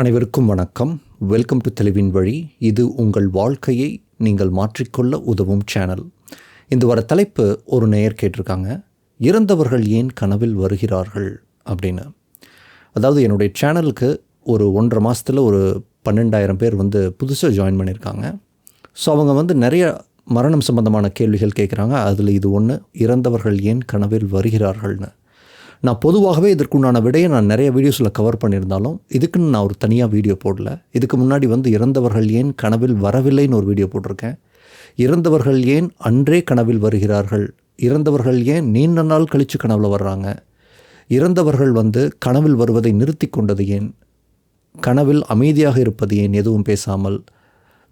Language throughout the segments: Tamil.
அனைவருக்கும் வணக்கம். வெல்கம் டு தெளிவின் வழி இது உங்கள் வாழ்க்கையை நீங்கள் மாற்றிக்கொள்ள உதவும் சேனல் இந்த வர தலைப்பு ஒரு நேயர் கேட்டிருக்காங்க. இறந்தவர்கள் ஏன் கனவில் வருகிறார்கள் அப்படின்னு. அதாவது என்னுடைய சேனலுக்கு ஒரு ஒன்றரை மாதத்தில் ஒரு பன்னெண்டாயிரம் பேர் வந்து புதுசாக ஜாயின் பண்ணியிருக்காங்க. ஸோ அவங்க வந்து நிறைய மரணம் சம்பந்தமான கேள்விகள் கேட்குறாங்க. அதில் இது ஒன்று இறந்தவர்கள் ஏன் கனவில் வருகிறார்கள்னு. நான் பொதுவாகவே இதற்குண்டான விடையை நான் நிறைய வீடியோஸில் கவர் பண்ணியிருந்தாலும் இதுக்குன்னு நான் ஒரு தனியாக வீடியோ போடல. இதுக்கு முன்னாடி வந்து இறந்தவர்கள் ஏன் கனவில் வரவில்லைன்னு ஒரு வீடியோ போட்டிருக்கேன். இறந்தவர்கள் ஏன் அன்றே கனவில் வருகிறார்கள்? இறந்தவர்கள் ஏன் நீண்ட நாள் கழித்து கனவில் வர்றாங்க? இறந்தவர்கள் வந்து கனவில் வருவதை நிறுத்தி கொண்டது ஏன்? கனவில் அமைதியாக இருப்பது ஏன்? எதுவும் பேசாமல்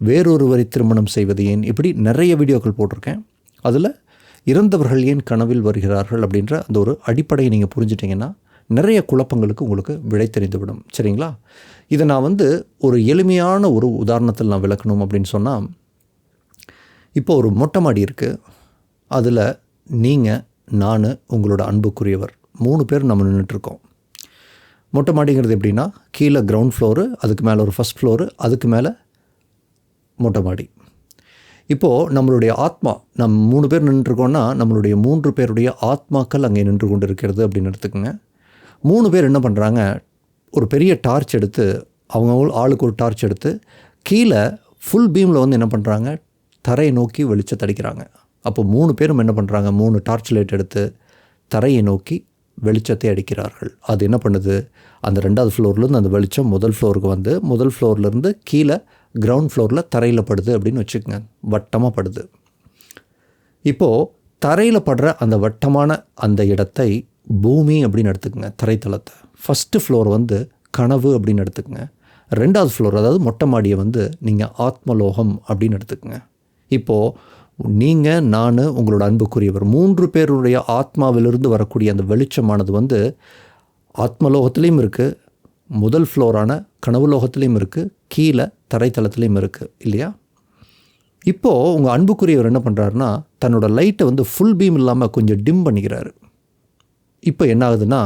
வேறொருவரை திருமணம் செய்வது ஏன்? இப்படி நிறைய வீடியோக்கள் போட்டிருக்கேன். அதில் இறந்தவர்கள் ஏன் கனவில் வருகிறார்கள் அப்படின்ற அந்த ஒரு அடிப்படையை நீங்கள் புரிஞ்சிட்டிங்கன்னா நிறைய குழப்பங்களுக்கு உங்களுக்கு விடை தெரிந்துவிடும். சரிங்களா? இதை நான் வந்து ஒரு எளிமையான ஒரு உதாரணத்தில் நான் விளக்கணும் அப்படின்னு சொன்னால் இப்போ ஒரு மொட்டை மாடி இருக்குது அதில் நீங்கள் நான் உங்களோட அன்புக்குரியவர் மூணு பேர் நம்ம நின்றுட்டுருக்கோம் மொட்டை மாடிங்கிறது எப்படின்னா கீழே கிரவுண்ட் ஃப்ளோரு அதுக்கு மேலே ஒரு ஃபஸ்ட் ஃப்ளோரு அதுக்கு மேலே மொட்டை மாடி. இப்போது நம்மளுடைய ஆத்மா நம் மூணு பேர் நின்றுருக்கோன்னா நம்மளுடைய மூன்று பேருடைய ஆத்மாக்கள் அங்கே நின்று கொண்டு இருக்கிறது அப்படின்னு எடுத்துக்கோங்க. மூணு பேர் என்ன பண்ணுறாங்க ஒரு பெரிய டார்ச் எடுத்து அவங்க ஆளுக்கு ஒரு டார்ச் எடுத்து கீழே ஃபுல் பீமில் வந்து என்ன பண்ணுறாங்க தரையை நோக்கி வெளிச்சத்தை அடிக்கிறாங்க. அப்போ மூணு பேரும் என்ன பண்ணுறாங்க மூணு டார்ச் லைட் எடுத்து தரையை நோக்கி வெளிச்சத்தை அடிக்கிறார்கள். அது என்ன பண்ணுது? அந்த ரெண்டாவது ஃப்ளோர்லேருந்து அந்த வெளிச்சம் முதல் ஃப்ளோருக்கு வந்து முதல் ஃப்ளோர்லேருந்து கீழே கிரவுண்ட் ஃப்ளோரில் தரையில் படுது அப்படின்னு வச்சுக்கோங்க. வட்டமாக படுது. இப்போது தரையில் படுற அந்த வட்டமான அந்த இடத்தை பூமி அப்படின்னு எடுத்துக்கோங்க. தரைத்தளத்தை. ஃபஸ்ட்டு ஃப்ளோர் வந்து கனவு அப்படின்னு எடுத்துக்கோங்க. ரெண்டாவது ஃப்ளோர் அதாவது மொட்டை மாடியை வந்து நீங்கள் ஆத்மலோகம் அப்படின்னு எடுத்துக்கோங்க. இப்போது நீங்கள் நான் உங்களோட அன்புக்குரியவர் மூன்று பேருடைய ஆத்மாவிலிருந்து வரக்கூடிய அந்த வெளிச்சமானது வந்து ஆத்மலோகத்துலேயும் இருக்குது முதல் ஃப்ளோரான கனவு லோகத்துலேயும் இருக்குது கீழே தரைத்தளத்துலேயும் இருக்குது இல்லையா? இப்போது உங்கள் அன்புக்குரியவர் என்ன பண்ணுறாருன்னா தன்னோட லைட்டை வந்து ஃபுல் பீம் இல்லாமல் கொஞ்சம் டிம் பண்ணிக்கிறாரு. இப்போ என்ன ஆகுதுன்னா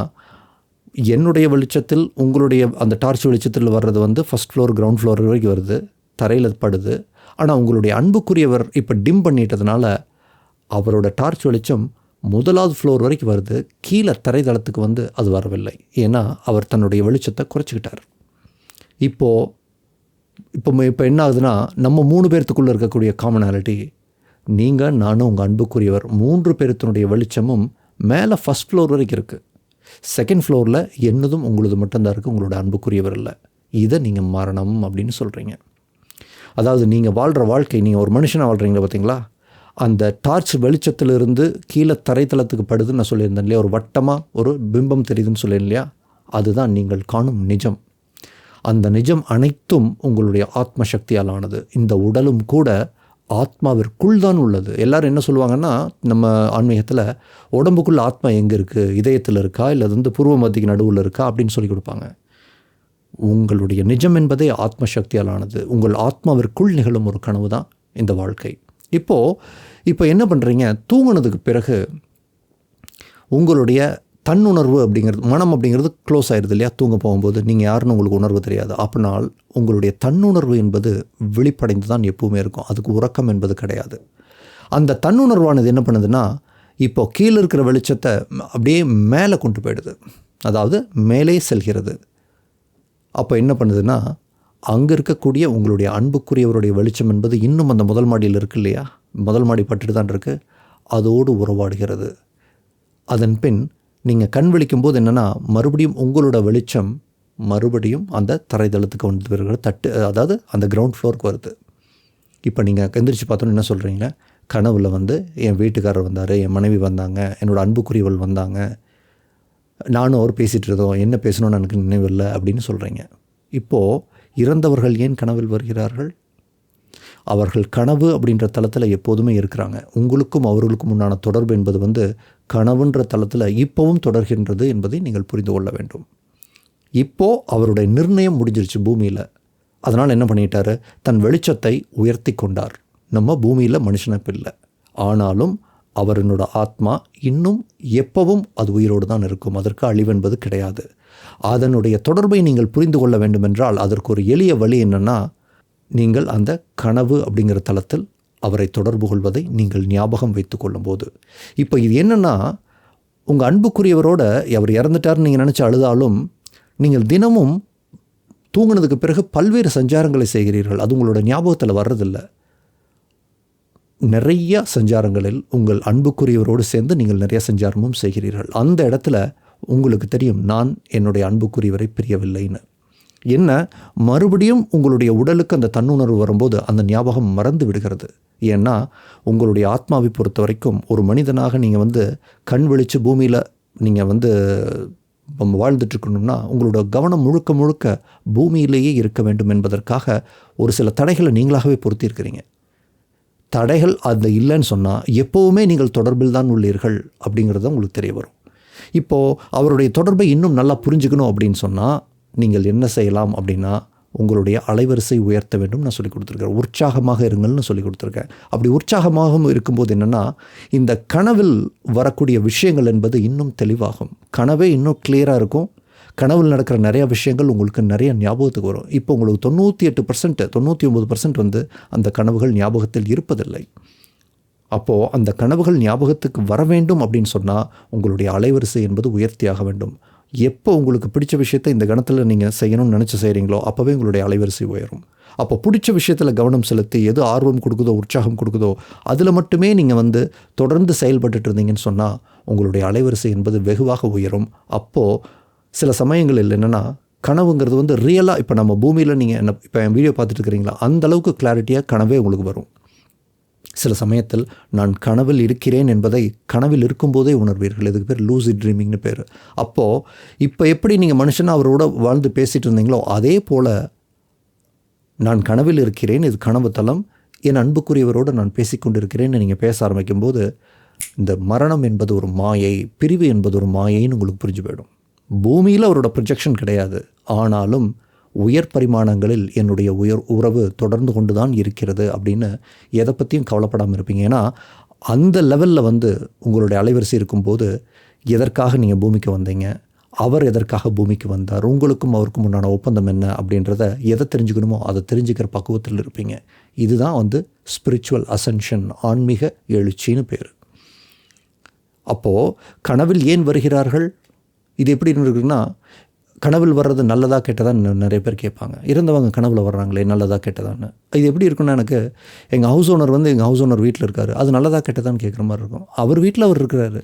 என்னுடைய வெளிச்சத்தில் உங்களுடைய அந்த டார்ச் வெளிச்சத்தில் வர்றது வந்து ஃபஸ்ட் ஃப்ளோர் கிரவுண்ட் ஃப்ளோர் வரைக்கும் வருது தரையில் படுது. ஆனால் உங்களுடைய அன்புக்குரியவர் இப்போ டிம் பண்ணிட்டதுனால அவரோட டார்ச் வெளிச்சம் முதலாவது ஃப்ளோர் வரைக்கும் வருது. கீழே தரைதளத்துக்கு வந்து அது வரவில்லை. ஏன்னா அவர் தன்னுடைய வெளிச்சத்தை குறைச்சிக்கிட்டார். இப்போது இப்போ இப்போ என்ன ஆகுதுன்னா நம்ம மூணு பேர்த்துக்குள்ளே இருக்கக்கூடிய காமனாலிட்டி நீங்கள் நானும் உங்கள் அன்புக்குரியவர் மூன்று பேர்த்தினுடைய வெளிச்சமும் மேலே ஃபஸ்ட் ஃப்ளோர் வரைக்கும் இருக்குது செகண்ட் ஃப்ளோரில் என்னதும் உங்களது மட்டும்தான் இருக்குது உங்களோட அன்புக்குரியவர் இல்லை. இதை நீங்கள் மாறணும் அப்படின்னு சொல்கிறீங்க அதாவது நீங்கள் வாழ்கிற வாழ்க்கை நீங்கள் ஒரு மனுஷனாக வாழ்கிறீங்க பார்த்தீங்களா அந்த டார்ச் வெளிச்சத்திலிருந்து கீழே தரைத்தளத்துக்கு படுதுன்னு நான் சொல்லியிருந்தேன் இல்லையா? ஒரு வட்டமாக ஒரு பிம்பம் தெரியுதுன்னு சொல்லியிருந்தேன் இல்லையா? அதுதான் நீங்கள் காணும் நிஜம். அந்த நிஜம் அனைத்தும் உங்களுடைய ஆத்ம சக்தியால் ஆனது இந்த உடலும் கூட ஆத்மாவிற்குள் தான் உள்ளது. எல்லாரும் என்ன சொல்லுவாங்கன்னா நம்ம ஆன்மீகத்தில் உடம்புக்குள்ள ஆத்மா எங்கே இருக்குது இதயத்தில் இருக்கா? இல்லை அது வந்து பூர்வ மத்திக்கு நடுவில் இருக்கா? அப்படின்னு சொல்லி கொடுப்பாங்க. உங்களுடைய நிஜம் என்பதே ஆத்ம சக்தியால் ஆனது உங்கள் ஆத்மாவிற்குள் நிகழும் ஒரு கனவு தான் இந்த வாழ்க்கை. இப்போது இப்போ என்ன பண்ணுறீங்க தூங்கினதுக்கு பிறகு உங்களுடைய தன்னுணர்வு அப்படிங்கிறது மனம் அப்படிங்கிறது க்ளோஸ் ஆயிடுது இல்லையா? தூங்க போகும்போது. நீங்கள் யாருன்னு உங்களுக்கு உணர்வு தெரியாது. அப்படினால் உங்களுடைய தன்னுணர்வு என்பது விழிப்படைந்து தான் எப்பவுமே இருக்கும். அதுக்கு உறக்கம் என்பது கிடையாது. அந்த தன்னுணர்வானது என்ன பண்ணுதுன்னா இப்போ கீழே இருக்கிற வெளிச்சத்தை அப்படியே மேலே கொண்டு போயிடுது. அதாவது மேலே செல்கிறது. அப்போ என்ன பண்ணுதுன்னா அங்கே இருக்கக்கூடிய உங்களுடைய அன்புக்குரியவருடைய வெளிச்சம் என்பது இன்னும் அந்த முதல் மாடியில் இருக்கு இல்லையா? முதல் மாடி பட்டுட்டு தான் இருக்குது அதோடு உறவாடுகிறது. அதன் பின் நீங்கள் கண் விழிக்கும் போது என்னென்னா மறுபடியும் உங்களோட வெளிச்சம் மறுபடியும் அந்த தரைதளத்துக்கு வந்து வருகிற தட்டு அதாவது அந்த கிரவுண்ட் ஃப்ளோருக்கு வருது. இப்போ நீங்கள் எந்திரிச்சு பார்த்தோன்னு என்ன சொல்கிறீங்க கனவில் வந்து என் வீட்டுக்காரர் வந்தார் என் மனைவி வந்தாங்க என்னோடய அன்புக்குரியவள் வந்தாங்க. நானும் அவர் பேசிகிட்டு இருந்தோம் என்ன பேசணும்னு எனக்கு நினைவில்லை அப்படின்னு சொல்கிறீங்க இப்போது இறந்தவர்கள் ஏன் கனவில் வருகிறார்கள்? அவர்கள் கனவு அப்படின்ற தளத்தில் எப்போதுமே இருக்கிறாங்க. உங்களுக்கும் அவர்களுக்கும் உண்டான தொடர்பு என்பது வந்து கனவுன்ற தளத்தில் இப்போவும் தொடர்கின்றது என்பதை நீங்கள் புரிந்து கொள்ள வேண்டும். இப்போது அவருடைய நிர்ணயம் முடிஞ்சிருச்சு பூமியில். அதனால் என்ன பண்ணிட்டாரு? தன் வெளிச்சத்தை உயர்த்தி கொண்டார். நம்ம பூமியில் மனுஷனப்பு இல்லை. ஆனாலும் அவரனோட ஆத்மா இன்னும் எப்பவும் அது உயிரோடு தான் இருக்கும். அதற்கு அழிவென்பது கிடையாது. அதனுடைய தொடர்பை நீங்கள் புரிந்து கொள்ள வேண்டுமென்றால் அதற்கு ஒரு எளிய வழி என்னென்னா நீங்கள் அந்த கனவு அப்படிங்கிற தளத்தில் அவரை தொடர்பு கொள்வதை நீங்கள் ஞாபகம் வைத்து கொள்ளும்போது. இப்போ இது என்னென்னா உங்கள் அன்புக்குரியவரோட அவர் இறந்துட்டார்னு நீங்கள் நினச்சி அழுதாலும் நீங்கள் தினமும் தூங்கினதுக்கு பிறகு பல்வேறு சஞ்சாரங்களை செய்கிறீர்கள். அது உங்களோட ஞாபகத்தில் வர்றதில்லை. நிறைய சஞ்சாரங்களில் உங்கள் அன்புக்குரியவரோடு சேர்ந்து நீங்கள் நிறைய சஞ்சாரமும் செய்கிறீர்கள். அந்த இடத்துல உங்களுக்கு தெரியும் நான் என்னுடைய அன்புக்குரியவரை பிரியவில்லைன்னு. என்ன? மறுபடியும் உங்களுடைய உடலுக்கு அந்த தன்னுணர்வு வரும்போது அந்த ஞாபகம் மறந்து விடுகிறது. ஏன்னா உங்களுடைய ஆத்மாவை பொறுத்த வரைக்கும் ஒரு மனிதனாக நீங்கள் வந்து கண் விழித்து பூமியில் நீங்கள் வந்து வாழ்ந்துட்டுருக்கணும்னா உங்களோட கவனம் முழுக்க முழுக்க பூமியிலேயே இருக்க வேண்டும் என்பதற்காக ஒரு சில தடைகளை நீங்களாகவே பொருத்தியிருக்கிறீங்க. தடைகள் அது இல்லைன்னு சொன்னால் எப்போவுமே நீங்கள் தொடர்பில் தான் உள்ளீர்கள் அப்படிங்கிறது உங்களுக்கு தெரிய வரும். இப்போது அவருடைய தொடர்பை இன்னும் நல்லா புரிஞ்சுக்கணும் அப்படின்னு சொன்னால் நீங்கள் என்ன செய்யலாம் அப்படின்னா உங்களுடைய அலைவரிசை உயர்த்த வேண்டும் நான் சொல்லி கொடுத்துருக்கேன் உற்சாகமாக இருங்கள்னு சொல்லி கொடுத்துருக்கேன். அப்படி உற்சாகமாகவும் இருக்கும்போது என்னென்னா இந்த கனவில் வரக்கூடிய விஷயங்கள் என்பது இன்னும் தெளிவாகும். கனவே இன்னும் கிளியராக இருக்கும். கனவில் நடக்கிற நிறையா விஷயங்கள் உங்களுக்கு நிறைய ஞாபகத்துக்கு வரும். இப்போ உங்களுக்கு தொண்ணூற்றி எட்டு பர்சன்ட் தொண்ணூற்றி ஒம்பது பர்சன்ட் வந்து அந்த கனவுகள் ஞாபகத்தில் இருப்பதில்லை. அப்போது அந்த கனவுகள் ஞாபகத்துக்கு வர வேண்டும் அப்படின்னு சொன்னால் உங்களுடைய அலைவரிசை என்பது உயர்த்தியாக வேண்டும். எப்போ உங்களுக்கு பிடிச்ச விஷயத்தை இந்த கணத்தில் நீங்கள் செய்யணும்னு நினச்சி செய்கிறீங்களோ அப்போவே உங்களுடைய அலைவரிசை உயரும். அப்போ பிடிச்ச விஷயத்தில் கவனம் செலுத்தி எது ஆர்வம் கொடுக்குதோ உற்சாகம் கொடுக்குதோ அதில் மட்டுமே நீங்கள் வந்து தொடர்ந்து செயல்பட்டுட்டு இருந்தீங்கன்னு சொன்னால் உங்களுடைய அலைவரிசை என்பது வெகுவாக உயரும். அப்போது சில சமயங்களில் என்னென்னா கனவுங்கிறது வந்து ரியலாக இப்போ நம்ம பூமியில் நீங்கள் என்ன இப்போ என் வீடியோ பார்த்துட்டு இருக்கிறீங்களா? அந்த அளவுக்கு கிளாரிட்டியாக கனவே உங்களுக்கு வரும். சில சமயத்தில் நான் கனவில் இருக்கிறேன் என்பதை கனவில் இருக்கும்போதே உணர்வீர்கள். இதுக்கு பேர்? லூசி ட்ரீமிங்னு பேர். அப்போது இப்போ எப்படி நீங்கள் மனுஷனாக அவரோட வாழ்ந்து பேசிகிட்டு இருந்தீங்களோ அதே போல் நான் கனவில் இருக்கிறேன். இது கனவு தளம். என் அன்புக்குரியவரோடு நான் பேசிக்கொண்டிருக்கிறேன்னு நீங்கள் பேச ஆரம்பிக்கும்போது இந்த மரணம் என்பது ஒரு மாயை பிரிவு என்பது ஒரு மாயைன்னு உங்களுக்கு புரிஞ்சு போயிடும். பூமியில் அவரோட ப்ரொஜெக்ஷன் கிடையாது. ஆனாலும் உயர் பரிமாணங்களில் என்னுடைய உயர் உறவு தொடர்ந்து கொண்டு தான் இருக்கிறது அப்படின்னு எதை பற்றியும் கவலைப்படாமல் இருப்பீங்க. ஏன்னா அந்த லெவலில் வந்து உங்களுடைய அலைவரிசை இருக்கும்போது எதற்காக நீங்கள் பூமிக்கு வந்தீங்க? அவர் எதற்காக பூமிக்கு வந்தார்? உங்களுக்கும் அவருக்கும் உண்டான ஒப்பந்தம் என்ன? அப்படின்றத எதை தெரிஞ்சுக்கணுமோ அதை தெரிஞ்சுக்கிற பக்குவத்தில் இருப்பீங்க. இதுதான் வந்து ஸ்பிரிச்சுவல் அசென்ஷன் ஆன்மீக எழுச்சின்னு பேர். அப்போது கனவில் ஏன் வருகிறார்கள்? இது எப்படி இருக்குன்னா கனவில் வர்றது நல்லதா கெட்டதான்னு நிறைய பேர் கேட்பாங்க. இறந்தவங்க கனவில் வர்றாங்களே நல்லதாக கெட்டதான்னு. இது எப்படி இருக்குன்னா எனக்கு எங்கள் ஹவுஸ் ஓனர் வந்து எங்கள் ஹவுஸ் ஓனர் வீட்டில் இருக்கார். அது நல்லதாக கெட்டதான்னு கேட்குற மாதிரி இருக்கும். அவர் வீட்டில் அவர் இருக்கிறாரு.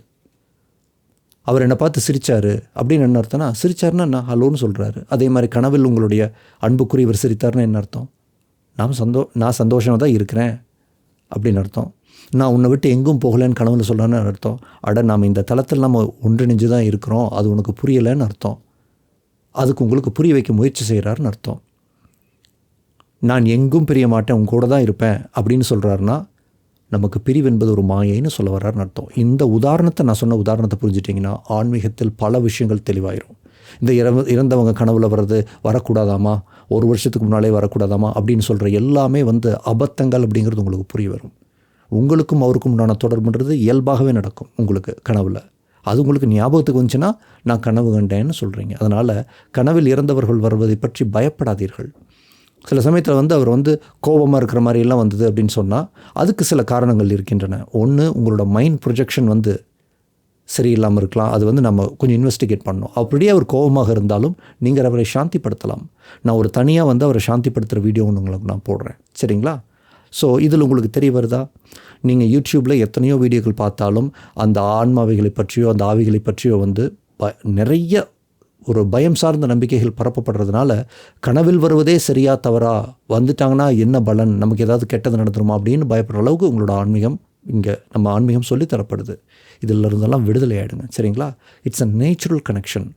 அவர் என்னை பார்த்து சிரித்தார் அப்படின்னு என்ன அர்த்தம்னா சிரிச்சாருன்னா நான் ஹலோன்னு சொல்கிறாரு அதே மாதிரி கனவில் உங்களுடைய அன்புக்குரியவர் சிரித்தார்னு என்ன அர்த்தம்? நாம் சந்தோ நான் சந்தோஷமாக தான் இருக்கிறேன். அப்படின்னு அர்த்தம். நான் உன்னை விட்டு எங்கும் போகலைன்னு கனவில் சொல்கிறேன்னு அர்த்தம். அட நாம் இந்த தளத்தில் நம்ம ஒன்றிணைஞ்சு தான் இருக்கிறோம். அது உனக்கு புரியலைன்னு அர்த்தம். அதுக்கு உங்களுக்கு புரிய வைக்க முயற்சி செய்கிறாருன்னு அர்த்தம். நான் எங்கும் பிரிய மாட்டேன் உங்க கூட தான் இருப்பேன் அப்படின்னு சொல்கிறாருன்னா நமக்கு பிரிவு என்பது ஒரு மாயைன்னு சொல்ல வர்றாருன்னு அர்த்தம். இந்த உதாரணத்தை நான் சொன்ன உதாரணத்தை புரிஞ்சிட்டிங்கன்னா ஆன்மீகத்தில் பல விஷயங்கள் தெளிவாயிரும். இந்த இறவு இறந்தவங்க கனவுல வர்றது வரக்கூடாதாமா ஒரு வருஷத்துக்கு முன்னாலே வரக்கூடாதாமா அப்படின்னு சொல்கிற எல்லாமே வந்து அபத்தங்கள் அப்படிங்கிறது உங்களுக்கு புரிய வரும். உங்களுக்கும் அவருக்கும் உண்டான தொடர்புன்றது இயல்பாகவே நடக்கும் உங்களுக்கு கனவில். அது உங்களுக்கு ஞாபகத்துக்கு வந்துச்சுன்னா நான் கனவு கண்டேன்னு சொல்கிறீங்க அதனால் கனவில் இறந்தவர்கள் வருவதை பற்றி பயப்படாதீர்கள். சில சமயத்தில் வந்து அவர் வந்து கோபமாக இருக்கிற மாதிரியெல்லாம் வந்தது அப்படின்னு சொன்னால் அதுக்கு சில காரணங்கள் இருக்கின்றன. ஒன்று உங்களோட மைண்ட் ப்ரொஜெக்ஷன் வந்து சரியில்லாமல் இருக்கலாம். அது வந்து நம்ம கொஞ்சம் இன்வெஸ்டிகேட் பண்ணணும். அப்படியே அவர் கோபமாக இருந்தாலும் நீங்கள் அவரை சாந்திப்படுத்தலாம். நான் ஒரு தனியாக வந்து அவரை சாந்திப்படுத்துகிற வீடியோ ஒன்று உங்களுக்கு நான் போடுறேன். சரிங்களா? ஸோ இதில் உங்களுக்கு தெரிய வருதா நீங்கள் யூடியூப்பில் எத்தனையோ வீடியோக்கள் பார்த்தாலும் அந்த ஆன்மாவைகளை பற்றியோ அந்த ஆவிகளை பற்றியோ வந்து ப நிறைய ஒரு பயம் சார்ந்த நம்பிக்கைகள் பரப்பப்படுறதுனால கனவில் வருவதே சரியா தவறா வந்துட்டாங்கன்னா என்ன பலன் நமக்கு ஏதாவது கெட்டது நடந்துருமா அப்படின்னு பயப்படுற அளவுக்கு உங்களோட ஆன்மீகம் இங்கே நம்ம ஆன்மீகம் சொல்லி தரப்படுது. இதில் இருந்தெல்லாம் விடுதலை ஆகிடுங்க சரிங்களா? It's a natural connection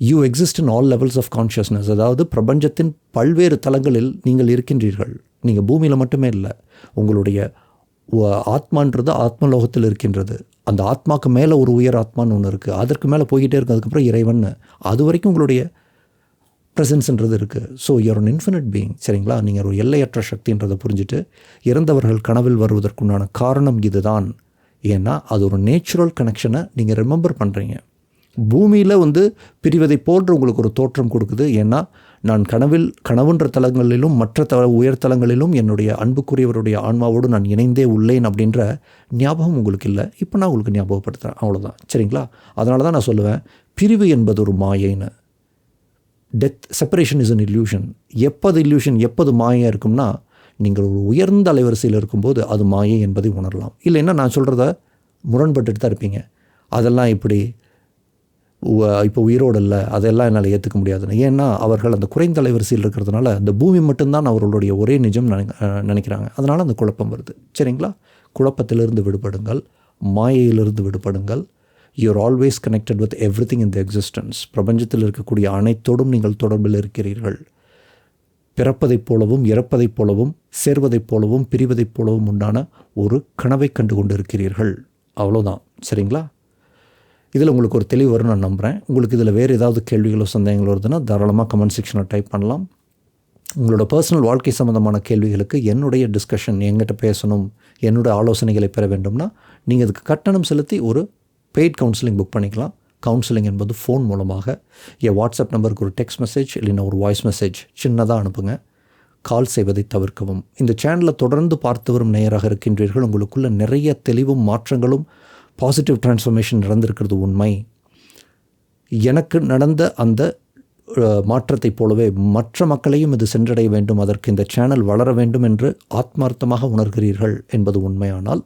you exist in all levels of consciousness அதாவது பிரபஞ்சத்தின் பல்வேறு தலங்களில் நீங்கள் இருக்கின்றீர்கள். நீங்கள் பூமியில் மட்டுமே இல்லை உங்களுடைய ஆத்மான்றது ஆத்மலோகத்தில் இருக்கின்றது. அந்த ஆத்மாக்கு மேலே ஒரு உயர் ஆத்மான்னு ஒன்று இருக்குது அதற்கு மேலே போய்கிட்டே இருக்கிறதுக்கப்புறம் இறைவன் அது வரைக்கும் உங்களுடைய ப்ரெசன்ஸ்ன்றது இருக்குது so you are one infinite being சரிங்களா? நீங்கள் ஒரு எல்லையற்ற சக்தின்றதை புரிஞ்சுட்டு இறந்தவர்கள் கனவில் வருவதற்குண்டான காரணம் இதுதான். ஏன்னா அது ஒரு நேச்சுரல் கனெக்ஷனை நீங்கள் ரிமெம்பர் பண்ணுறீங்க பூமியில் வந்து பிரிவதை போன்று உங்களுக்கு ஒரு தோற்றம் கொடுக்குது. ஏன்னா நான் கனவில் கனவுன்ற தலங்களிலும் மற்ற த உயர்தலங்களிலும் என்னுடைய அன்புக்குரியவருடைய ஆன்மாவோடு நான் இணைந்தே உள்ளேன் அப்படின்ற ஞாபகம் உங்களுக்கு இல்லை. இப்போ நான் உங்களுக்கு ஞாபகப்படுத்துகிறேன் அவ்வளோதான் சரிங்களா? அதனால தான் நான் சொல்லுவேன் பிரிவு என்பது ஒரு மாயைன்னு. Death separation is an illusion எப்போது இல்யூஷன் எப்போது மாயாக இருக்கும்னா நீங்கள் ஒரு உயர்ந்த அலைவரிசையில் இருக்கும்போது அது மாயை என்பதை உணரலாம். இல்லைன்னா நான் சொல்கிறத முரண்பட்டுட்டு தான் இருப்பீங்க. அதெல்லாம் இப்படி இப்போ உயிரோடு இல்லை அதெல்லாம் என்னால் ஏற்றுக்க முடியாதுன்னு ஏன்னா அவர்கள் அந்த குறைந்த அலைவரிசையில் இருக்கிறதுனால அந்த பூமி மட்டும்தான் அவர்களுடைய ஒரே நிஜம் நினை நினைக்கிறாங்க. அதனால் அந்த குழப்பம் வருது. சரிங்களா? குழப்பத்திலிருந்து விடுபடுங்கள். மாயையிலிருந்து விடுபடுங்கள். You are always connected with everything in the existence பிரபஞ்சத்தில் இருக்கக்கூடிய அனைத்தோடும் நீங்கள் தொடர்பில் இருக்கிறீர்கள். பிறப்பதைப் போலவும் இறப்பதைப் போலவும் சேர்வதைப் போலவும் பிரிவதைப் போலவும் உண்டான ஒரு கனவை கண்டு கொண்டிருக்கிறீர்கள். அவ்வளோதான் சரிங்களா? இதில் உங்களுக்கு ஒரு தெளிவு வரும் நான் நம்புகிறேன் உங்களுக்கு இதில் வேறு ஏதாவது கேள்விகளோ சந்தேகங்களோ வருதுன்னா தாராளமாக கமெண்ட் செக்ஷனில் டைப் பண்ணலாம். உங்களோட பர்சனல் வாழ்க்கை சம்மந்தமான கேள்விகளுக்கு என்னுடைய டிஸ்கஷன் எங்கிட்ட பேசணும் என்னோட ஆலோசனைகளை பெற வேண்டும்னா நீங்கள் அதுக்கு கட்டணம் செலுத்தி ஒரு பெய்ட் கவுன்சிலிங் புக் பண்ணிக்கலாம். கவுன்சிலிங் என்பது ஃபோன் மூலமாக என் வாட்ஸ்அப் நம்பருக்கு ஒரு டெக்ஸ்ட் மெசேஜ் இல்லைன்னா ஒரு வாய்ஸ் மெசேஜ் சின்னதாக அனுப்புங்க. கால் செய்வதை தவிர்க்கவும். இந்த சேனலை தொடர்ந்து பார்த்து வரும் நேயராக இருக்கின்றீர்கள். உங்களுக்குள்ள நிறைய தெளிவும் மாற்றங்களும் பாசிட்டிவ் டிரான்ஸ்ஃபர்மேஷன் நடந்திருக்கிறது உண்மை. எனக்கு நடந்த அந்த மாற்றத்தைப் போலவே மற்ற மக்களையும் இது சென்றடைய வேண்டும் அதற்கு இந்த சேனல் வளர வேண்டும் என்று ஆத்மார்த்தமாக உணர்கிறீர்கள் என்பது உண்மையானால்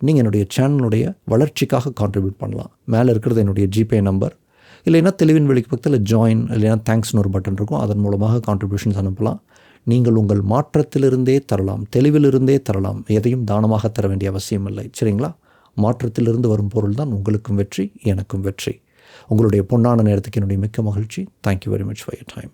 நீங்கள் என்னுடைய சேனலுடைய வளர்ச்சிக்காக கான்ட்ரிபியூட் பண்ணலாம். மேலே இருக்கிறது என்னுடைய ஜிபே நம்பர் இல்லைன்னா தெளிவின் வெளிக்கு பக்கத்தில் ஜாயின் இல்லைன்னா தேங்க்ஸ்னு ஒரு பட்டன் இருக்கும். அதன் மூலமாக கான்ட்ரிபியூஷன்ஸ் அனுப்பலாம். நீங்கள் உங்கள் மாற்றத்திலிருந்தே தரலாம் தெளிவிலிருந்தே தரலாம். எதையும் தானமாக தர வேண்டிய அவசியம் இல்லை சரிங்களா? மாற்றத்திலிருந்து வரும் பொருள் தான் உங்களுக்கும் வெற்றி எனக்கும் வெற்றி. உங்களுடைய பொன்னான நேரத்துக்கு என்னுடைய மிக்க மகிழ்ச்சி. Thank you very much for your time